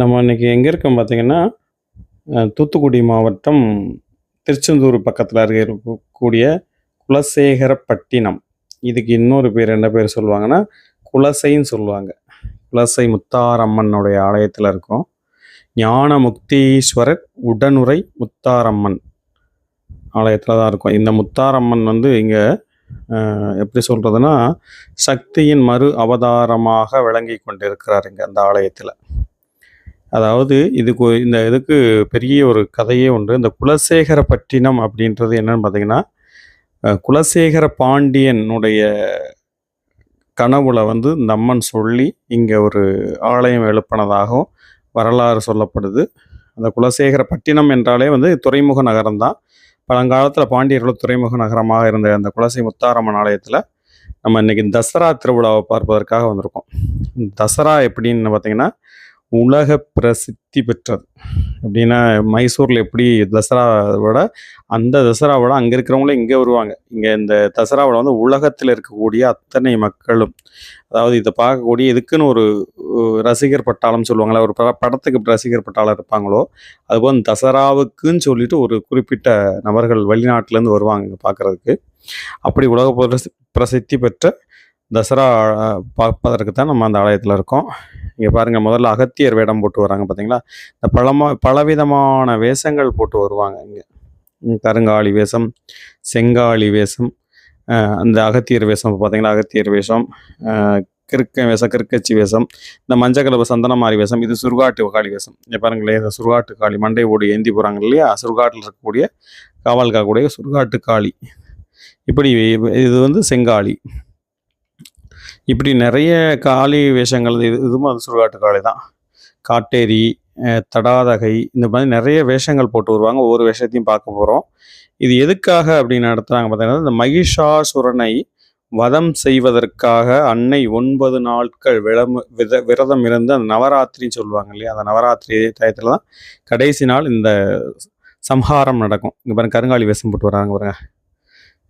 நம்ம இன்னைக்கு எங்கே இருக்கோம் பார்த்திங்கன்னா தூத்துக்குடி மாவட்டம் திருச்செந்தூர் பக்கத்தில் இருக்கக்கூடிய குலசேகரப்பட்டினம். இதுக்கு இன்னொரு பேர் என்ன பேர் சொல்லுவாங்கன்னா குலசைன்னு சொல்லுவாங்க. குலசை முத்தாரம்மனுடைய ஆலயத்தில் இருக்கோம். ஞான முக்தீஸ்வரர் உடனுரை முத்தாரம்மன் ஆலயத்தில் தான் இருக்கும். இந்த முத்தாரம்மன் வந்து இங்கே எப்படி சொல்கிறதுனா சக்தியின் மறு அவதாரமாக விளங்கி கொண்டிருக்கிறார் இங்கே அந்த ஆலயத்தில். அதாவது இதுக்கு இந்த இதுக்கு பெரிய ஒரு கதையே ஒன்று இந்த குலசேகர பட்டினம் அப்படின்றது என்னன்னு பார்த்தீங்கன்னா குலசேகர பாண்டியனுடைய கனவுல வந்து இந்த அம்மன் சொல்லி இங்கே ஒரு ஆலயம் எழுப்பினதாகவும் வரலாறு சொல்லப்படுது. அந்த குலசேகர பட்டினம் என்றாலே வந்து துறைமுக நகரம் தான். பழங்காலத்தில் பாண்டியர்கள் துறைமுக நகரமாக இருந்த அந்த குலசை முத்தாரம்மன் ஆலயத்தில் நம்ம இன்றைக்கி தசரா திருவிழாவை பார்ப்பதற்காக வந்திருக்கோம். தசரா எப்படின்னு பார்த்தீங்கன்னா உலக பிரசித்தி பெற்றது. எப்படின்னா மைசூரில் எப்படி தசராவோட அந்த தசராவோட அங்கே இருக்கிறவங்களே இங்கே வருவாங்க. இங்கே இந்த தசராவோட வந்து உலகத்தில் இருக்கக்கூடிய அத்தனை மக்களும் அதாவது இதை பார்க்கக்கூடிய இதுக்குன்னு ஒரு ரசிகர் பட்டாளம் சொல்லுவாங்களே ஒரு படத்துக்கு ரசிகர் பட்டாளம் இருப்பாங்களோ அதுபோல் தசராவுக்குன்னு சொல்லிட்டு ஒரு குறிப்பிட்ட நபர்கள் வெளிநாட்டிலேருந்து வருவாங்க இங்கே பார்க்குறதுக்கு. அப்படி உலக பிரசி- பிரசித்தி பெற்ற தசரா பார்ப்பதற்கு தான் நம்ம அந்த ஆலயத்தில் இருக்கோம். இங்கே பாருங்கள் முதல்ல அகத்தியர் வேடம் போட்டு வராங்க பார்த்தீங்களா இந்த பழமா பலவிதமான வேஷங்கள் போட்டு வருவாங்க இங்கே. கருங்காலி வேஷம் செங்காலி வேஷம் அந்த அகத்தியர் வேஷம் பார்த்தீங்களா அகத்தியர் வேஷம் கிறுக்க வேஷம் கிறுக்கச்சி வேஷம் இந்த மஞ்சள் கலப்பு சந்தனமாரி வேஷம் இது சுருகாட்டு காளி வேஷம். இங்கே பாருங்களேன் இந்த சுருகாட்டு காளி மண்டை ஓடி ஏந்தி போகிறாங்க இல்லையா? சுருகாட்டில் இருக்கக்கூடிய காவல் காக்கக்கூடிய சுருகாட்டு காளி. இப்படி இது வந்து செங்காளி இப்படி நிறைய காளி வேஷங்கள் இது இதுவும் அது சுடுகாட்டு காளி தான். காட்டேரி தடாதகை இந்த மாதிரி நிறைய வேஷங்கள் போட்டு வருவாங்க. ஒவ்வொரு வேஷத்தையும் பார்க்க போகிறோம் இது எதுக்காக அப்படின்னு நடத்துகிறாங்க பார்த்தீங்கன்னா இந்த மகிஷாசுரனை வதம் செய்வதற்காக அன்னை ஒன்பது நாட்கள் விளம் வித விரதம் இருந்து அந்த நவராத்திரின்னு சொல்லுவாங்க இல்லையா? அந்த நவராத்திரி டயத்தில் தான் கடைசி நாள் இந்த சம்ஹாரம் நடக்கும். இங்கே பாருங்க கருங்காலி வேஷம் போட்டு வராங்க பாருங்கள்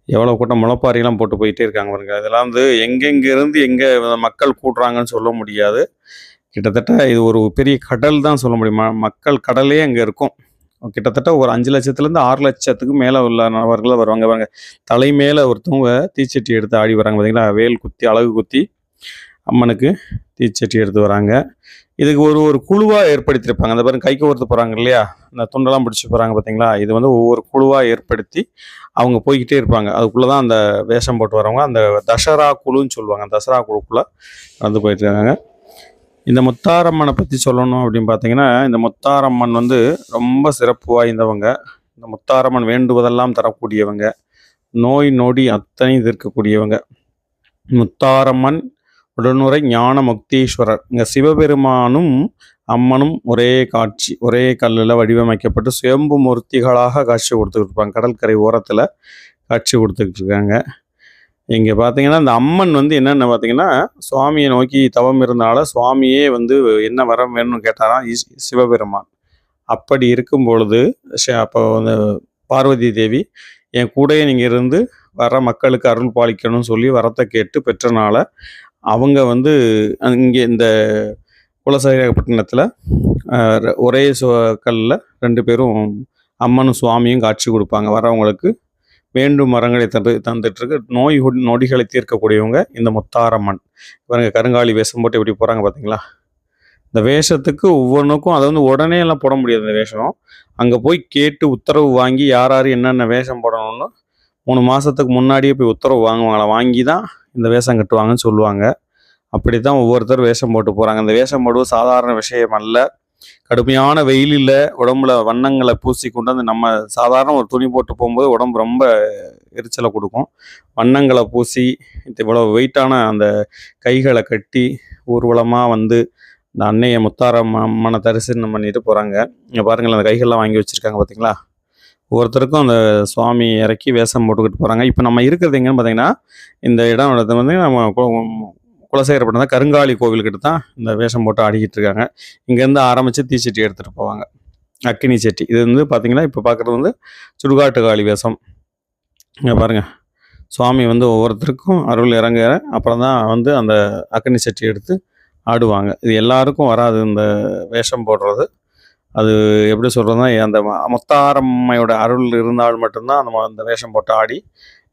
எவ்வளோ கூட்டம் முளைப்பாரிலாம் போட்டு போயிட்டே இருக்காங்க பாருங்க. இதெல்லாம் வந்து எங்கெங்கேருந்து எங்கே மக்கள் கூட்டுறாங்கன்னு சொல்ல முடியாது. கிட்டத்தட்ட இது ஒரு பெரிய கடல் தான் சொல்ல முடியும். ம- மக்கள் கடலே அங்கே இருக்கும். கிட்டத்தட்ட ஒரு அஞ்சு லட்சத்துலேருந்து ஆறு லட்சத்துக்கு மேலே உள்ள நபர்கள் வருவாங்க பாருங்க. தலை மேலே ஒருத்தவங்க தீச்சட்டி எடுத்து ஆடி வராங்க பார்த்தீங்களா வேல் குத்தி அழகு குத்தி அம்மனுக்கு தீச்சட்டி எடுத்து வராங்க. இதுக்கு ஒரு ஒரு குழுவாக ஏற்படுத்தியிருப்பாங்க. அந்த பாருங்க கைக்கு ஒருத்து போகிறாங்க இல்லையா? இந்த துண்டெல்லாம் பிடிச்சி போகிறாங்க பார்த்தீங்களா இது வந்து ஒவ்வொரு குழுவாக ஏற்படுத்தி அவங்க போய்கிட்டே இருப்பாங்க. அதுக்குள்ளே தான் அந்த வேஷம் போட்டு வரவங்க அந்த தசரா குழுன்னு சொல்லுவாங்க. தசரா குழுக்குள்ளே வந்து போயிட்டு இருக்காங்க இந்த முத்தாரம்மனை பற்றி சொல்லணும் அப்படின்னு பார்த்தீங்கன்னா இந்த முத்தாரம்மன் வந்து ரொம்ப சிறப்பு வாய்ந்தவங்க. இந்த முத்தாரம்மன் வேண்டுவதெல்லாம் தரக்கூடியவங்க. நோய் நொடி அத்தனை தீர்க்கக்கூடியவங்க. முத்தாரம்மன் உடனுரை ஞான முக்தீஸ்வரர் இங்கே சிவபெருமானும் அம்மனும் ஒரே காட்சி ஒரே கல்லில் வடிவமைக்கப்பட்டு சுயம்பு மூர்த்திகளாக காட்சி கொடுத்துக்கிட்டு இருப்பாங்க கடற்கரை ஓரத்தில் காட்சி கொடுத்துக்கிட்டு இருக்காங்க இங்கே பார்த்தீங்கன்னா இந்த அம்மன் வந்து என்னென்ன பார்த்தீங்கன்னா சுவாமியை நோக்கி தவம் இருந்தனால சுவாமியே வந்து என்ன வரம் வேணும்னு கேட்டாராம் ஈஸ்- சிவபெருமான். அப்படி இருக்கும் பொழுது அப்போ வந்து பார்வதி தேவி என் கூடயே நீங்கள் இருந்து வர மக்களுக்கு அருள் பாலிக்கணும்னு சொல்லி வரத்தை கேட்டு பெற்றனால அவங்க வந்து இங்கே இந்த குலசேகரப்பட்டினத்தில் ஒரே சு கல்லில் ரெண்டு பேரும் அம்மனும் சுவாமியும் காட்சி கொடுப்பாங்க. வரவங்களுக்கு வேண்டும் மரங்களை தந்து தந்துட்டுருக்கு. நோய் நொடிகளை தீர்க்கக்கூடியவங்க இந்த முத்தாரம்மன். பாருங்க கருங்காலி வேஷம் போட்டு எப்படி போகிறாங்க பார்த்தீங்களா இந்த வேஷத்துக்கு ஒவ்வொன்றுக்கும் அதை வந்து உடனே எல்லாம் போட முடியாது இந்த வேஷம். அங்கே போய் கேட்டு உத்தரவு வாங்கி யார் யார் என்னென்ன வேஷம் போடணும்னு மூணு மாதத்துக்கு முன்னாடியே போய் உத்தரவு வாங்குவாங்களா? வாங்கி தான் இந்த வேஷம் கட்டுவாங்கன்னு சொல்லுவாங்க. அப்படி தான் ஒவ்வொருத்தர் வேஷம் போட்டு போகிறாங்க இந்த வேஷம் போடுவது சாதாரண விஷயம் அல்ல. கடுமையான வெயிலில் உடம்புல வண்ணங்களை பூசி கொண்டு வந்து நம்ம சாதாரண ஒரு துணி போட்டு போகும்போது உடம்பு ரொம்ப எரிச்சலை கொடுக்கும். வண்ணங்களை பூசி இவ்வளோ வெயிட்டான அந்த கைகளை கட்டி ஊர்வலமாக வந்து இந்த அன்னையை முத்தாரம் அம்மனை தரிசனம் பண்ணிட்டு போகிறாங்க இங்கே பாருங்களேன் அந்த கைகள்லாம் வாங்கி வச்சுருக்காங்க பார்த்தீங்களா ஒவ்வொருத்தருக்கும் அந்த சுவாமி இறக்கி வேஷம் போட்டுக்கிட்டு போகிறாங்க இப்போ நம்ம இருக்கிறது எங்கன்னு பார்த்தீங்கன்னா இந்த இடம் இடத்துல வந்து நம்ம குலசேகரப்பட்டம் தான் கருங்காலி கோவில்கிட்ட தான் இந்த வேஷம் போட்டு ஆடிக்கிட்டு இருக்காங்க. இங்கேருந்து ஆரம்பித்து தீச்சட்டி எடுத்துகிட்டு போவாங்க. அக்கினி செட்டி. இது வந்து பார்த்தீங்கன்னா இப்போ பார்க்குறது வந்து சுடுகாட்டு காளி வேஷம். இங்கே பாருங்கள் சுவாமி வந்து ஒவ்வொருத்தருக்கும் அருள் இறங்குற அப்புறம் தான் வந்து அந்த அக்கினி சட்டி எடுத்து ஆடுவாங்க. இது எல்லாருக்கும் வராது இந்த வேஷம் போடுறது. அது எப்படி சொல்கிறதுனா அந்த முத்தாரம்மையோட அருள் இருந்தால் மட்டும்தான் நம்ம அந்த வேஷம் போட்டு ஆடி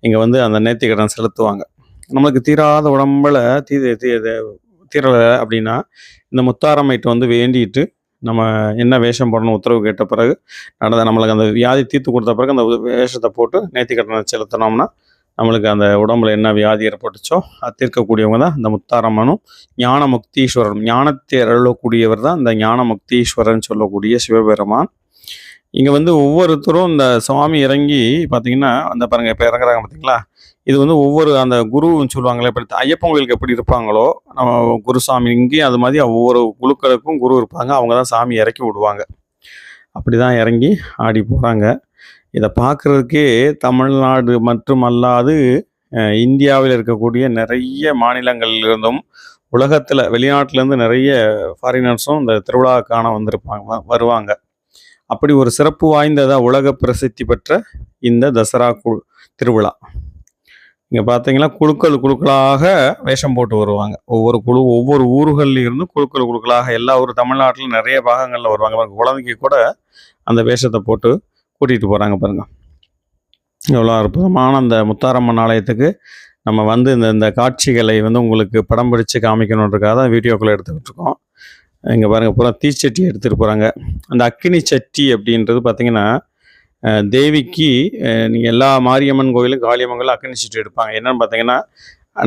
இங்கே வந்து அந்த நேர்த்திக்கடன் செலுத்துவாங்க. நம்மளுக்கு தீராத உடம்புல தீ தீ தீரலை அப்படின்னா இந்த முத்தாரம்மைட்டு வந்து வேண்டிட்டு நம்ம என்ன வேஷம் போடணும் உத்தரவு கேட்ட பிறகு நடந்த நம்மளுக்கு அந்த வியாதி தீர்த்து கொடுத்த பிறகு அந்த வேஷத்தை போட்டு நேர்த்திக்கடனை செலுத்தினோம்னா நம்மளுக்கு அந்த உடம்புல என்ன வியாதி ஏற்பட்டுச்சோ அது தீர்க்கக்கூடியவங்க தான் இந்த முத்தாரம்மனும் ஞான முக்தீஸ்வரர் ஞானத்தை அருளக்கூடியவர் தான் இந்த ஞான முக்தீஸ்வரன் சொல்லக்கூடிய சிவபெருமான். இங்கே வந்து ஒவ்வொருத்தரும் இந்த சுவாமி இறங்கி பார்த்தீங்கன்னா அந்த பாருங்க இப்போ இறங்குறாங்க பார்த்தீங்களா இது வந்து ஒவ்வொரு அந்த குருன்னு சொல்லுவாங்களே இப்படி ஐயப்பன் கோயிலுக்கு எப்படி இருப்பாங்களோ நம்ம குருசாமி இங்கேயும் அது மாதிரி ஒவ்வொரு குழுக்களுக்கும் குரு இருப்பாங்க அவங்க தான் சாமி இறக்கி விடுவாங்க. அப்படி தான் இறங்கி ஆடி போகிறாங்க இதை பார்க்குறதுக்கே தமிழ்நாடு மற்றும் அல்லாது இந்தியாவில் இருக்கக்கூடிய நிறைய மாநிலங்களில் இருந்தும் உலகத்தில் வெளிநாட்டிலேருந்து நிறைய ஃபாரினர்ஸும் இந்த திருவிழா காண வந்திருப்பாங்க வ- வருவாங்க. அப்படி ஒரு சிறப்பு வாய்ந்ததாக உலக பிரசித்தி பெற்ற இந்த தசரா கு திருவிழா. இங்கே பார்த்தீங்கன்னா குழுக்கள் குழுக்களாக வேஷம் போட்டு வருவாங்க. ஒவ்வொரு குழு ஒவ்வொரு ஊர்களில் இருந்து குழுக்கள் குழுக்களாக எல்லா ஊர் தமிழ்நாட்டில் நிறைய பாகங்களில் வருவாங்க. குழந்தைக்கு கூட அந்த வேஷத்தை போட்டு கூட்டிகிட்டு போகிறாங்க பாருங்கள் எவ்வளோ அற்புதமான அந்த முத்தாரம்மன் ஆலயத்துக்கு நம்ம வந்து இந்த இந்த காட்சிகளை வந்து உங்களுக்கு படம் பிடிச்சி காமிக்கணுன்றக்காக தான் வீடியோக்குள்ளே எடுத்துக்கிட்டு இருக்கோம். இங்கே பாருங்கள் பூரா தீச்சட்டி எடுத்துகிட்டு போகிறாங்க அந்த அக்கினி சட்டி அப்படின்றது பார்த்திங்கன்னா தேவிக்கு நீங்கள் எல்லா மாரியம்மன் கோயிலும் காளியம்மன் கோயிலும் அக்கினி சட்டி எடுப்பாங்க. என்னன்னு பார்த்தீங்கன்னா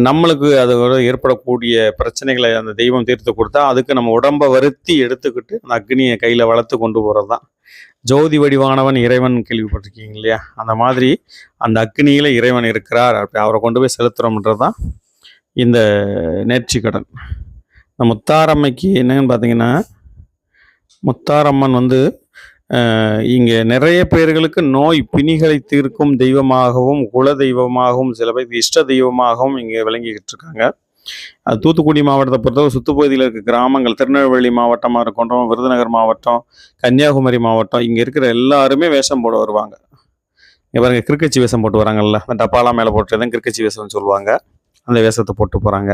நம்மளுக்கு அதோட ஏற்படக்கூடிய பிரச்சனைகளை அந்த தெய்வம் தீர்த்து கொடுத்தா அதுக்கு நம்ம உடம்பை வருத்தி எடுத்துக்கிட்டு அந்த அக்னியை கையில் வளர்த்து கொண்டு போகிறது தான் ஜோதி வடிவானவன் இறைவன் கேள்விப்பட்டிருக்கீங்க இல்லையா? அந்த மாதிரி அந்த அக்னியில் இறைவன் இருக்கிறார். அப்படி அவரை கொண்டு போய் செலுத்துகிறோம்ன்றது தான் இந்த நேர்ச்சிக்கடன் இந்த முத்தாரம்மைக்கு என்னன்னு பார்த்தீங்கன்னா முத்தாரம்மன் வந்து இங்கே நிறைய பேர்களுக்கு நோய் பிணிகளை தீர்க்கும் தெய்வமாகவும் குல தெய்வமாகவும் சில பேருக்கு இஷ்ட தெய்வமாகவும் இங்கே விளங்கிக்கிட்டு இருக்காங்க. தூத்துக்குடி மாவட்டத்தை பொறுத்தவரை சுற்றுப்பகுதியில் இருக்க கிராமங்கள் திருநெல்வேலி மாவட்டமாக இருக்கட்டும் விருதுநகர் மாவட்டம் கன்னியாகுமரி மாவட்டம் இங்கே இருக்கிற எல்லாருமே வேஷம் போட வருவாங்க. இங்கே பாருங்க வேஷம் போட்டு வராங்கல்ல அந்த டப்பாலாம் மேலே போட்டு தான் கிறுக்கச்சி வேஷம்னு சொல்லுவாங்க. அந்த வேஷத்தை போட்டு போகிறாங்க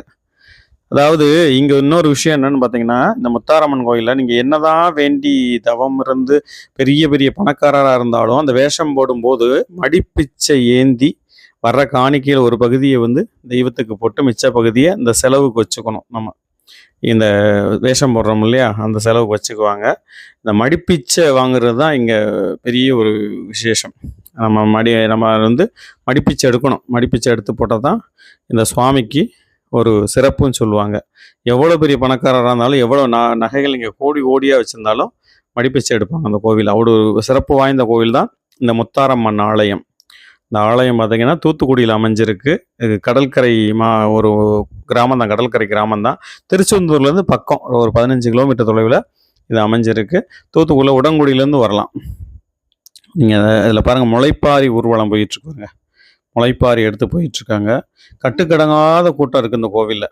அதாவது இங்கே இன்னொரு விஷயம் என்னன்னு பார்த்தீங்கன்னா இந்த முத்தாரம்மன் கோயிலில் நீங்கள் என்னதான் வேண்டி தவம் இருந்து பெரிய பெரிய பணக்காரராக இருந்தாலும் அந்த வேஷம் போடும்போது மடிப்பிச்சை ஏந்தி வர்ற காணிக்கையில் ஒரு பகுதியை வந்து தெய்வத்துக்கு போட்டு மிச்ச பகுதியை இந்த செலவுக்கு வச்சுக்கணும் நம்ம. இந்த வேஷம் போடுறோம் இல்லையா? அந்த செலவுக்கு வச்சுக்குவாங்க. இந்த மடிப்பிச்சை வாங்குறது தான் இங்கே பெரிய ஒரு விசேஷம். நம்ம மடி நம்ம வந்து மடிப்பிச்சை எடுக்கணும். மடிப்பிச்சை எடுத்து போட்டால் தான் இந்த சுவாமிக்கு ஒரு சிறப்புன்னு சொல்லுவாங்க. எவ்வளோ பெரிய பணக்காரராக இருந்தாலும் எவ்வளோ ந நகைகள் இங்கே கோடி கோடியாக வச்சுருந்தாலும் மடிப்பிச்சை எடுப்பாங்க அந்த கோவில் அவ்வளோ ஒரு சிறப்பு வாய்ந்த கோவில் தான் இந்த முத்தாரம்மன் ஆலயம். இந்த ஆலயம் பார்த்திங்கன்னா தூத்துக்குடியில் அமைஞ்சிருக்கு. இது கடற்கரை மா ஒரு கிராமம் தான் கடற்கரை கிராமம் தான். திருச்செந்தூர்லேருந்து பக்கம் ஒரு பதினஞ்சு கிலோமீட்டர் தொலைவில் இது அமைஞ்சிருக்கு. தூத்துக்குடியில் உடங்குடியிலேருந்து வரலாம். நீங்கள் இதில் பாருங்கள் முளைப்பாரி ஊர்வலம் போயிட்டுருக்குங்க. முளைப்பாரி எடுத்து போயிட்டுருக்காங்க. கட்டுக்கடங்காத கூட்டம் இருக்குது இந்த கோவிலில்.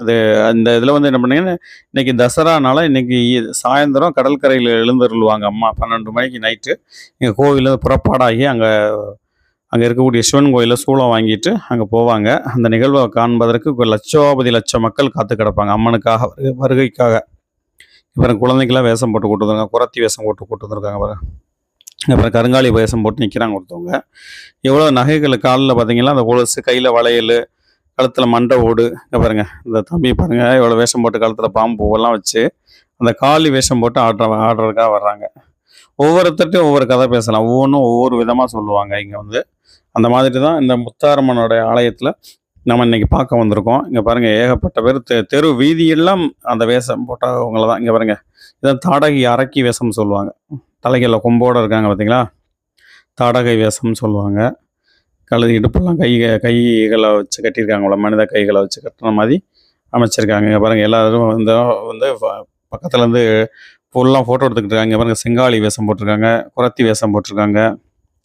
அது அந்த இதில் வந்து என்ன பண்ணீங்கன்னா இன்னைக்கு தசரானால இன்னைக்கு சாயந்தரம் கடற்கரையில் எழுந்தருள்வாங்க அம்மா. பன்னெண்டு மணிக்கு நைட்டு. எங்கள் கோவிலில் புறப்பாடாகி அங்கே அங்கே இருக்கக்கூடிய சிவன் கோயிலில் சூளம் வாங்கிட்டு அங்கே போவாங்க. அந்த நிகழ்வை காண்பதற்கு லட்சோபதி லட்சம் மக்கள் காத்து கிடப்பாங்க. அம்மனுக்காக வருகைக்காக. அப்புறம் குழந்தைக்கெல்லாம் வேஷம் போட்டு கூட்டு வந்திருக்காங்க குரத்தி வேஷம் போட்டு கூட்டு வந்திருக்காங்க பாருங்க அப்புறம் கருங்காலி வேஷம் போட்டு நிற்கிறாங்க ஒருத்தவங்க. எவ்வளோ நகைகள் காலில் பார்த்தீங்கன்னா அந்த கொலுசு கையில் வளையல் கழுத்தில் மண்டை ஓடு. இங்கே பாருங்க இந்த தம்பி பாருங்கள் எவ்வளோ வேஷம் போட்டு கழுத்தில் பாம்பு பூவெல்லாம் வச்சு அந்த காளி வேஷம் போட்டு ஆடுற ஆடுறதுக்காக வர்றாங்க. ஒவ்வொருத்தட்டையும் ஒவ்வொரு கதை பேசலாம். ஒவ்வொன்றும் ஒவ்வொரு விதமாக சொல்லுவாங்க. இங்கே வந்து அந்த மாதிரி தான் இந்த முத்தாரம்மனுடைய ஆலயத்தில் நம்ம இன்னைக்கு பார்க்க வந்திருக்கோம். இங்கே பாருங்கள் ஏகப்பட்ட பேர் தெ தெரு வீதியெல்லாம் அந்த வேஷம் போட்டவங்கள தான் இங்கே பாருங்க இதான் தாடகி அரக்கி வேஷம்னு சொல்லுவாங்க. தலைகளில் கொம்போட இருக்காங்க பார்த்தீங்களா தாடகை வேஷம்னு சொல்லுவாங்க. கழுது இடுப்பெல்லாம் கை கைகளை வச்சு கட்டியிருக்காங்களா மனித கைகளை வச்சு கட்டுற மாதிரி அமைச்சிருக்காங்க. இங்கே பாருங்கள் எல்லோரும் வந்து வந்து ப- ஃபுல்லாக ஃபோட்டோ எடுத்துக்கிட்டு இருக்காங்க பாருங்க செங்காலி வேஷம் போட்டிருக்காங்க குரத்தி வேஷம் போட்டிருக்காங்க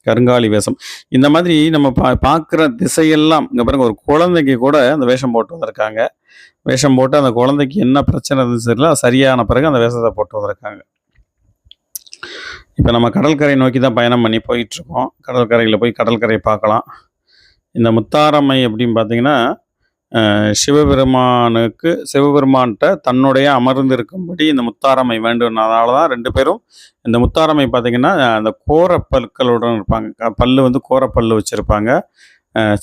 கருங்காலி வேஷம். இந்த மாதிரி நம்ம பா பார்க்குற திசையெல்லாம் இங்கே பாருங்க ஒரு குழந்தைக்கு கூட அந்த வேஷம் போட்டு வந்திருக்காங்க. வேஷம் போட்டு அந்த குழந்தைக்கு என்ன பிரச்சனை இருந்துச்சு தெரியல சரியான பிறகு அந்த வேஷத்தை போட்டு வந்திருக்காங்க. இப்போ நம்ம கடற்கரை நோக்கி தான் பயணம் பண்ணி போயிட்டுருக்கோம் கடற்கரையில் போய் கடற்கரை பார்க்கலாம். இந்த முத்தாரம்மை அப்படின்னு பார்த்தீங்கன்னா சிவபெருமானுக்கு சிவபெருமான்கிட்ட தன்னுடைய அமர்ந்திருக்கும்படி இந்த முத்தாரம்மை வேண்டும்னால தான் ரெண்டு பேரும் இந்த முத்தாரம்மை பார்த்திங்கன்னா அந்த கோர பற்களுடன் இருப்பாங்க. பல்லு வந்து கோர பல்லு வச்சுருப்பாங்க.